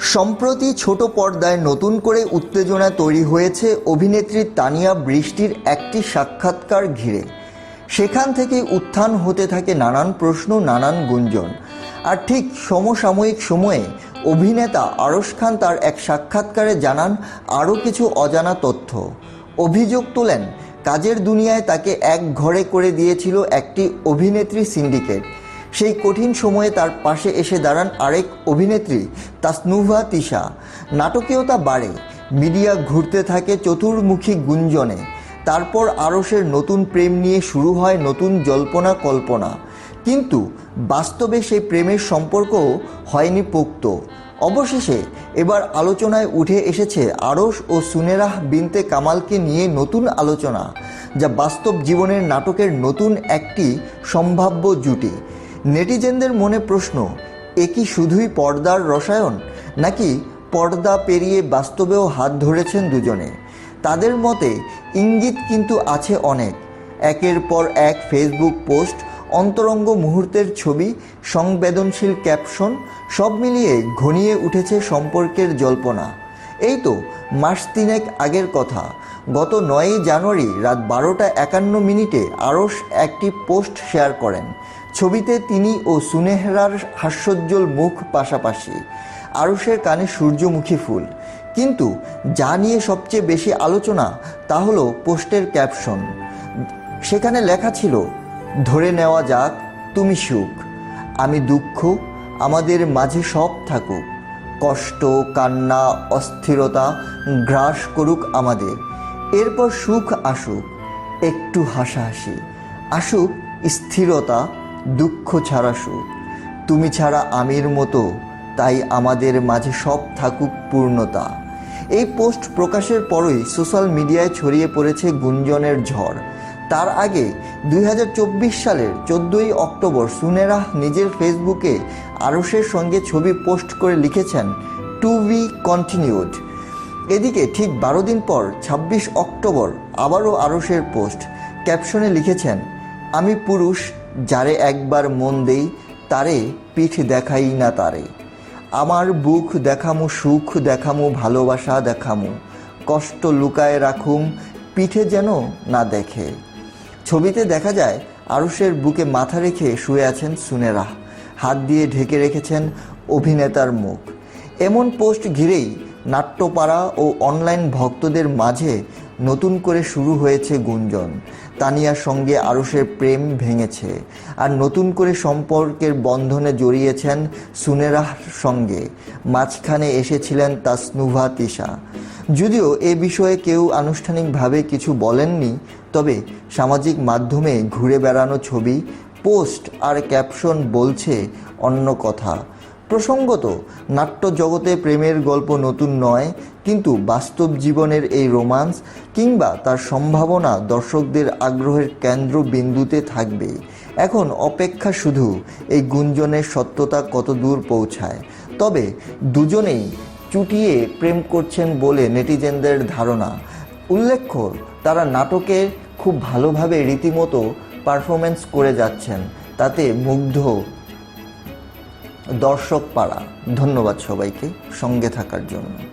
সম্প্রতি ছোট পর্দায় নতুন করে উত্তেজনা তৈরি হয়েছে অভিনেত্রী তানিয়া বৃষ্টির একটি সাক্ষাৎকার ঘিরে। সেখান থেকে উত্থান হতে থাকে নানান প্রশ্ন, নানান গুঞ্জন। আর ঠিক সমসাময়িক সময়ে অভিনেতা আরশ খান তার এক সাক্ষাৎকারে জানান আরও কিছু অজানা তথ্য। অভিযোগ তোলেন, কাজের দুনিয়ায় তাকে এক ঘরে করে দিয়েছিল একটি অভিনেত্রী সিন্ডিকেট। সেই কঠিন সময়ে তার পাশে এসে দাঁড়ান আরেক অভিনেত্রী, তাসনুভা তিশা। নাটকীয়তা বাড়ে। মিডিয়া ঘুরতে থাকে চতুর্মুখী গুঞ্জনে। তারপর আরসের নতুন প্রেম নিয়ে শুরু হয় নতুন জল্পনা কল্পনা। কিন্তু বাস্তবে সেই প্রেমের সম্পর্কও হয়নি পোক্ত। অবশেষে এবার আলোচনায় উঠে এসেছে আরস ও সুনেরাহ বিনতে কামালকে নিয়ে নতুন আলোচনা, যা বাস্তব জীবনের নাটকের নতুন একটি সম্ভাব্য জুটি। নেটিজেনদের মনে প্রশ্ন, এ কি শুধুই পর্দার রসায়ন? নাকি পর্দা পেরিয়ে বাস্তবেও হাত ধরেছেন দুজনে? তাদের মতে, ইঙ্গিত কিন্তু আছে অনেক। একের পর এক ফেসবুক পোস্ট, অন্তরঙ্গ মুহূর্তের ছবি, সংবেদনশীল ক্যাপশন, সব মিলিয়ে ঘনিয়ে উঠেছে সম্পর্কের জল্পনা। এই তো, মাস তিনেক আগের কথা। গত নয়ই জানুয়ারি রাত বারোটা একান্ন মিনিটে আরস একটি পোস্ট শেয়ার করেন। ছবিতে তিনি ও সুনেহরার হাস্যোজ্জ্বল মুখ পাশাপাশি আরুষের কানে সূর্যমুখী ফুল। কিন্তু যা নিয়ে সবচেয়ে বেশি আলোচনা তা হলো পোস্টের ক্যাপশন। সেখানে লেখা ছিল, ধরে নেওয়া যাক, তুমি সুখ। আমি দুঃখ, আমাদের মাঝে সব থাকুক। কষ্ট, কান্না, অস্থিরতা গ্রাস করুক আমাদের। এরপর সুখ আসুক, একটু হাসাহাসি। আসুক স্থিরতা দুঃখ ছাড়া সুখ। তুমি ছাড়া আমির মতো, তাই আমাদের মাঝে সব থাকুক পূর্ণতা। এই পোস্ট প্রকাশের পরই সোশ্যাল মিডিয়ায় ছড়িয়ে পড়েছে গুঞ্জনের ঝড়। তার আগে দুই হাজার চব্বিশ সালের চোদ্দোই অক্টোবর সুনেরাহ নিজের ফেসবুকে আরসের সঙ্গে ছবি পোস্ট করে লিখেছেন, টু বি কন্টিনিউড। এদিকে ঠিক বারো দিন পর ২৬ অক্টোবর আবারও আরসের পোস্ট। ক্যাপশনে লিখেছেন, আমি পুরুষ যারে একবার মন দেই, তারে পিঠ দেখাই না তারে। আমার বুক দেখামু, সুখ দেখামু, ভালোবাসা দেখামু। কষ্ট লুকায় রাখুম, পিঠে যেন না দেখে। ছবিতে দেখা যায়, আরুষের বুকে মাথা রেখে শুয়ে আছেন সুনেরা। হাত দিয়ে ঢেকে রেখেছেন অভিনেতার মুখ। এমন পোস্ট ঘিরেই নাট্যপাড়া ও অনলাইন ভক্তদের মাঝে নতুন করে শুরু হয়েছে গুঞ্জন। তানিয়ার সঙ্গে আরুষের প্রেম ভেঙেছে আর নতুন করে সম্পর্কের বন্ধনে জড়িয়েছেন সুনেরার সঙ্গে। মাঝখানে এসেছিলেন তাসনুভা তিশা। যদিও এ বিষয়ে কেউ আনুষ্ঠানিকভাবে কিছু বলেননি, তবে সামাজিক মাধ্যমে ঘুরে বেড়ানো ছবি, পোস্ট আর ক্যাপশন বলছে অন্য কথা। প্রসঙ্গত নাট্য জগতে প্রেমের গল্প নতুন নয়, কিন্তু বাস্তব জীবনের এই রোমান্স কিংবা তার সম্ভাবনা দর্শকদের আগ্রহের কেন্দ্রবিন্দুতে থাকবে। এখন অপেক্ষা শুধু এই গুঞ্জনের সত্যতা কত দূর পৌঁছায়। তবে দুজনেই চুটিয়ে প্রেম করছেন বলে নেটিজেনদের ধারণা। উল্লেখ্য, তারা নাটকে খুব ভালোভাবে রীতিমতো পারফরমেন্স করে যাচ্ছেন, তাতে মুগ্ধ দর্শক পাড়া ধন্যবাদ সবাইকে সঙ্গে থাকার জন্য।